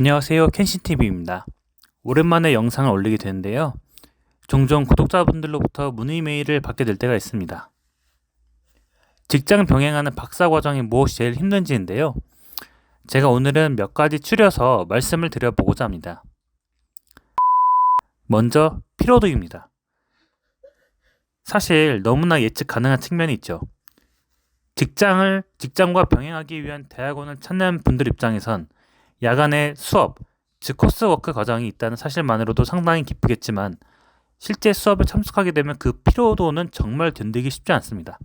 안녕하세요. 켄신TV입니다. 오랜만에 영상을 올리게 되는데요. 종종 구독자분들로부터 문의 메일을 받게 될 때가 있습니다. 직장 병행하는 박사 과정이 무엇이 제일 힘든지인데요. 제가 오늘은 몇 가지 추려서 말씀을 드려보고자 합니다. 먼저 피로도입니다. 사실 너무나 예측 가능한 측면이 있죠. 직장을 직장과 병행하기 위한 대학원을 찾는 분들 입장에선 야간에 수업, 즉 코스워크 과정이 있다는 사실만으로도 상당히 기쁘겠지만 실제 수업에 참석하게 되면 그 피로도는 정말 견디기 쉽지 않습니다.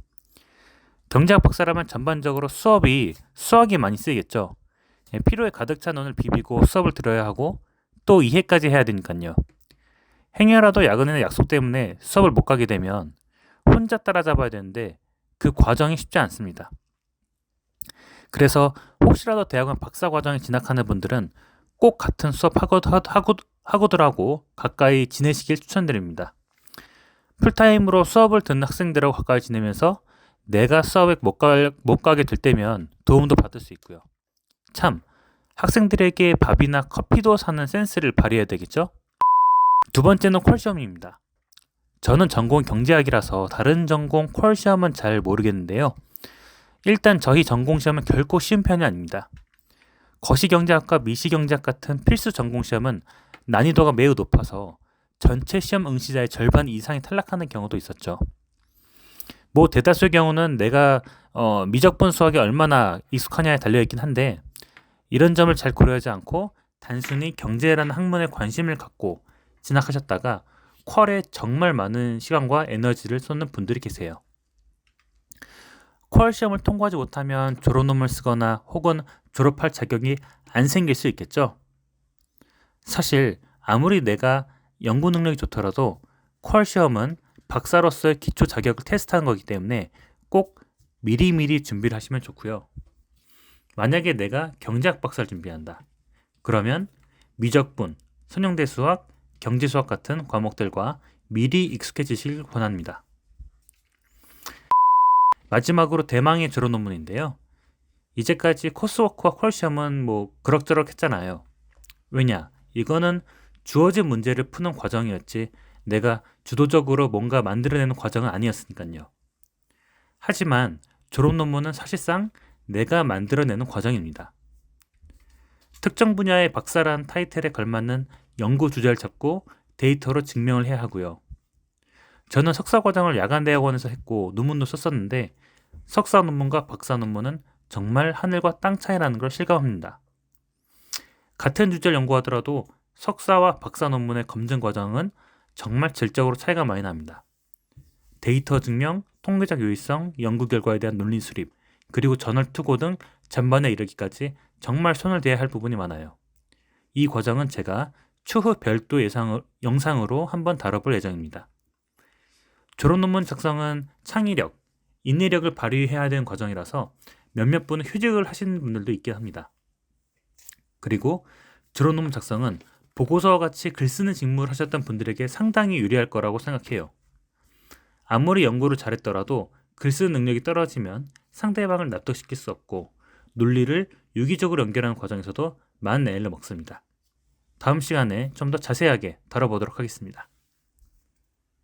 경제학 박사라면 전반적으로 수업이 수학이 많이 쓰이겠죠. 예, 피로에 가득 찬 눈을 비비고 수업을 들어야 하고 또 이해까지 해야 되니까요. 행여라도 야근이나 약속 때문에 수업을 못 가게 되면 혼자 따라잡아야 되는데 그 과정이 쉽지 않습니다. 그래서 혹시라도 대학원 박사 과정에 진학하는 분들은 꼭 같은 수업 하고, 하고, 하고들하고 가까이 지내시길 추천드립니다. 풀타임으로 수업을 듣는 학생들하고 가까이 지내면서 내가 수업에 못, 가, 못 가게 될 때면 도움도 받을 수 있고요. 참, 학생들에게 밥이나 커피도 사는 센스를 발휘해야 되겠죠? 두 번째는 콜 시험입니다. 저는 전공 경제학이라서 다른 전공 콜 시험은 잘 모르겠는데요. 일단 저희 전공 시험은 결코 쉬운 편이 아닙니다. 거시경제학과 미시경제학 같은 필수 전공 시험은 난이도가 매우 높아서 전체 시험 응시자의 절반 이상이 탈락하는 경우도 있었죠. 뭐 대다수의 경우는 내가 어, 미적분 수학에 얼마나 익숙하냐에 달려 있긴 한데 이런 점을 잘 고려하지 않고 단순히 경제라는 학문에 관심을 갖고 진학하셨다가 퀄에 정말 많은 시간과 에너지를 쏟는 분들이 계세요. 퀄 시험을 통과하지 못하면 졸업 논문을 쓰거나 혹은 졸업할 자격이 안 생길 수 있겠죠. 사실 아무리 내가 연구 능력이 좋더라도 퀄 시험은 박사로서의 기초 자격을 테스트하는 거기 때문에 꼭 미리미리 준비를 하시면 좋고요. 만약에 내가 경제학 박사를 준비한다. 그러면 미적분, 선형대 수학, 경제 수학 같은 과목들과 미리 익숙해지시길 권합니다. 마지막으로 대망의 졸업 논문인데요. 이제까지 코스워크와 퀄시험은 뭐 그럭저럭 했잖아요. 왜냐? 이거는 주어진 문제를 푸는 과정이었지 내가 주도적으로 뭔가 만들어내는 과정은 아니었으니까요. 하지만 졸업 논문은 사실상 내가 만들어내는 과정입니다. 특정 분야의 박사란 타이틀에 걸맞는 연구 주제를 찾고 데이터로 증명을 해야 하고요. 저는 석사 과정을 야간 대학원에서 했고 논문도 썼었는데 석사 논문과 박사 논문은 정말 하늘과 땅 차이라는 걸 실감합니다. 같은 주제를 연구하더라도 석사와 박사 논문의 검증 과정은 정말 질적으로 차이가 많이 납니다. 데이터 증명, 통계적 유의성, 연구 결과에 대한 논리 수립, 그리고 저널 투고 등 전반에 이르기까지 정말 손을 대야 할 부분이 많아요. 이 과정은 제가 추후 별도 예상 영상으로 한번 다뤄볼 예정입니다. 졸업 논문 작성은 창의력, 인내력을 발휘해야 되는 과정이라서 몇몇 분은 휴직을 하시는 분들도 있긴 합니다. 그리고 논문 작성은 보고서와 같이 글 쓰는 직무를 하셨던 분들에게 상당히 유리할 거라고 생각해요. 아무리 연구를 잘했더라도 글 쓰는 능력이 떨어지면 상대방을 납득시킬 수 없고 논리를 유기적으로 연결하는 과정에서도 많은 애를 먹습니다. 다음 시간에 좀 더 자세하게 다뤄보도록 하겠습니다.